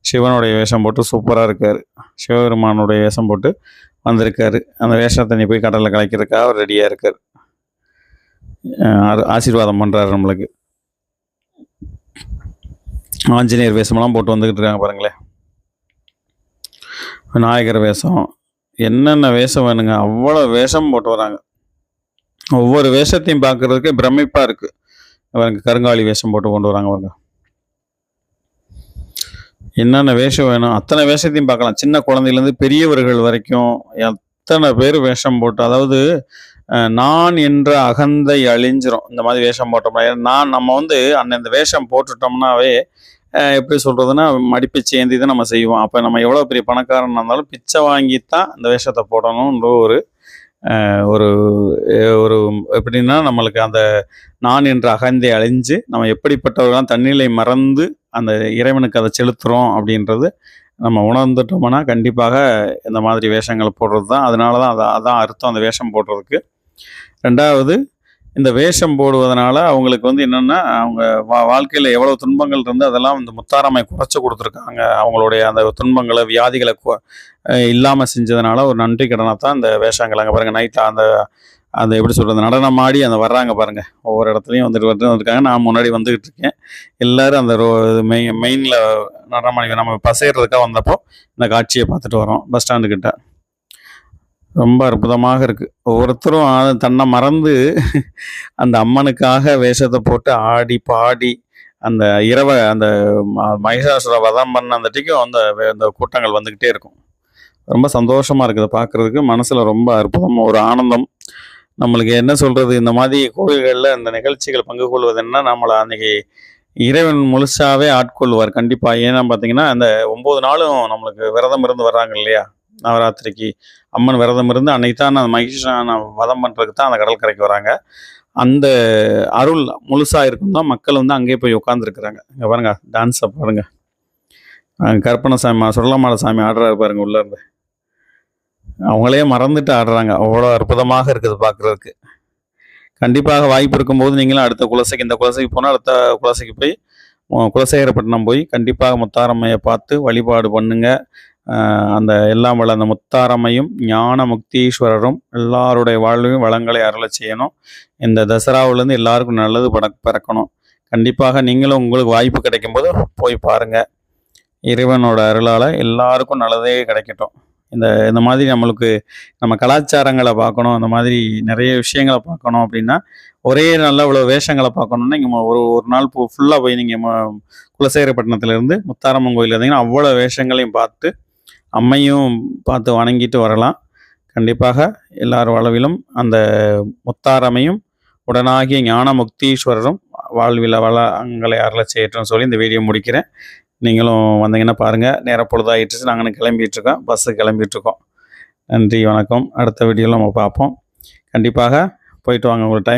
சிவனுடைய வேஷம் போட்டு சூப்பராக இருக்கார். சிவபெருமானுடைய வேஷம் போட்டு வந்திருக்காரு. அந்த வேஷத்தை நீ போய் கடலில் கலைக்கிறதுக்காக அவர் ரெடியாக இருக்கார். ஆ- ஆசீர்வாதம் பண்ணுறாரு நம்மளுக்கு. ஆஞ்சநேயர் வேஷமெல்லாம் போட்டு வந்துக்கிட்டு இருக்காங்க பாருங்களேன். விநாயகர் வேஷம். என்னென்ன வேஷம் வேணுங்க? அவ்வளோ வேஷம் போட்டு வராங்க. ஒவ்வொரு வேஷத்தையும் பார்க்குறதுக்கு பிரமிப்பாக இருக்குது பாருங்க கருங்காலி வேஷம் போட்டு கொண்டு வராங்க பாருங்க. என்னென்ன வேஷம் வேணும்? அத்தனை வேஷத்தையும் பார்க்கலாம். சின்ன குழந்தையிலேருந்து பெரியவர்கள் வரைக்கும் எத்தனை பேர் வேஷம் போட்டு அதாவது அஹ், நான் என்ற அகந்தை அழிஞ்சிரும். இந்த மாதிரி வேஷம் போட்டோம்னா நான் நம்ம வந்து அன்ன இந்த வேஷம் போட்டுட்டோம்னாவே எப்படி சொல்கிறதுனா மடிப்பு சேர்ந்து தான் நம்ம செய்வோம். அப்போ நம்ம எவ்வளோ பெரிய பணக்காரனாக இருந்தாலும் பிச்சை வாங்கி தான் இந்த வேஷத்தை போடணுன்ற ஒரு ஒரு ஒரு எப்படின்னா நம்மளுக்கு அந்த நான் என்ற அகந்தை அழிஞ்சு நம்ம எப்படிப்பட்டவர்களாம் தன்னிலை மறந்து அந்த இறைவனுக்கு அதை செலுத்துகிறோம் அப்படின்றது நம்ம உணர்ந்துட்டோம்னா கண்டிப்பாக இந்த மாதிரி வேஷங்கள் போடுறது தான் அதனால தான் அதை அதான் அர்த்தம் அந்த வேஷம் போடுறதுக்கு. ரெண்டாவது இந்த வேஷம் போடுவதனால அவங்களுக்கு வந்து என்னென்னா அவங்க வா வாழ்க்கையில் எவ்வளோ துன்பங்கள் இருந்து அதெல்லாம் இந்த முத்தாரம்மை குறைச்சி கொடுத்துருக்காங்க. அவங்களுடைய அந்த துன்பங்களை வியாதிகளை இல்லாமல் செஞ்சதுனால ஒரு நன்றி கடனாக தான் இந்த வேஷங்கள் அங்கே பாருங்கள் நைட் அந்த அந்த எப்படி சொல்கிறது நடனம் ஆடி அந்த வர்றாங்க பாருங்கள் ஒவ்வொரு இடத்துலையும் வந்துட்டு வந்துட்டு வந்திருக்காங்க. நான் முன்னாடி வந்துக்கிட்டு இருக்கேன். எல்லாரும் அந்த ரோ மெயின் மெயினில் நடனம் ஆடி நம்ம பசேறதுக்காக வந்தப்போ இந்த காட்சியை பார்த்துட்டு வரோம் பஸ் ஸ்டாண்டுக்கிட்ட ரொம்ப அற்புதமாக இருக்குது ஒவ்வொருத்தரும் தன்னை மறந்து அந்த அம்மனுக்காக வேஷத்தை போட்டு ஆடி பாடி அந்த இரவை அந்த ம- மகிஷாசுர வதம் பண்ண அந்த டிக்கும் அந்த அந்த கூட்டங்கள் வந்துக்கிட்டே இருக்கும். ரொம்ப சந்தோஷமாக இருக்குது பார்க்குறதுக்கு. மனசில் ரொம்ப அற்புதமாக ஒரு ஆனந்தம். நம்மளுக்கு என்ன சொல்கிறது இந்த மாதிரி கோவில்களில் இந்த நிகழ்ச்சிகள் பங்கு கொள்வது என்ன? நம்மளை அன்றைக்கி இறைவன் முழுசாவே ஆட்கொள்வார் கண்டிப்பாக ஏன்னா பார்த்தீங்கன்னா அந்த ஒம்பது நாளும் நம்மளுக்கு விரதம் இருந்து வர்றாங்க இல்லையா? நவராத்திரிக்கு அம்மன் விரதம் இருந்து அன்னைக்கு தான் அந்த மகிஷான வதம் பண்ணுறதுக்கு தான் அந்த கடற்கரைக்கு வராங்க. அந்த அருள் முழுசாக இருக்கும் தான் மக்கள் வந்து அங்கேயே போய் உட்காந்துருக்குறாங்க இங்கே பாருங்க டான்ஸை பாருங்க. அஹ் கற்பனை சாமி சாமி ஆடுறாரு பாருங்க உள்ளேருந்து அவங்களே மறந்துட்டு ஆடுறாங்க. அவ்வளோ அற்புதமாக இருக்குது பார்க்குறதுக்கு கண்டிப்பாக வாய்ப்பு இருக்கும்போது நீங்களும் அடுத்த குலசைக்கு இந்த குலசைக்கு போனால் அடுத்த குலசைக்கு போய் குலசேகரப்பட்டினம் போய் கண்டிப்பாக முத்தாரம்மையை பார்த்து வழிபாடு பண்ணுங்கள் அந்த எல்லாம் வளர்ந்த முத்தாரம்மையும் ஞான முக்தீஸ்வரரும் எல்லாருடைய வாழ்வையும் வளங்களை அருளை செய்யணும். இந்த தசராவிலேருந்து எல்லாருக்கும் நல்லது பட பிறக்கணும். கண்டிப்பாக நீங்களும் உங்களுக்கு வாய்ப்பு கிடைக்கும்போது போய் பாருங்கள் இறைவனோட அருளால் எல்லாருக்கும் நல்லதே கிடைக்கட்டும். இந்த இந்த மாதிரி நம்மளுக்கு நம்ம கலாச்சாரங்களை பார்க்கணும் அந்த மாதிரி நிறைய விஷயங்களை பார்க்கணும் அப்படின்னா ஒரே நல்ல இவ்வளோ வேஷங்களை பார்க்கணுன்னா இங்கே ஒரு ஒரு நாள் ஃபுல்லாக போய் நீங்கள் குலசேகரப்பட்டினத்துலேருந்து முத்தாரம்மன் கோயில் இருந்தீங்கன்னா அவ்வளோ வேஷங்களையும் பார்த்து அம்மையும் பார்த்து வணங்கிட்டு வரலாம். கண்டிப்பாக எல்லார் அளவிலும் அந்த முத்தாரமையும் உடனாகிய ஞான முக்தீஸ்வரரும் வாழ்வில் வளங்களை அருள செய்யட்டும்னு சொல்லி இந்த வீடியோ முடிக்கிறேன். நீங்களும் வந்தீங்கன்னா பாருங்கள் நேர பொழுதாயிடுச்சு. நாங்கள் கிளம்பிகிட்ருக்கோம் பஸ்ஸு கிளம்பிகிட்ருக்கோம் நன்றி வணக்கம். அடுத்த வீடியோவில் நம்ம பார்ப்போம். கண்டிப்பாக போயிட்டு வாங்க. உங்களுக்கு டைம்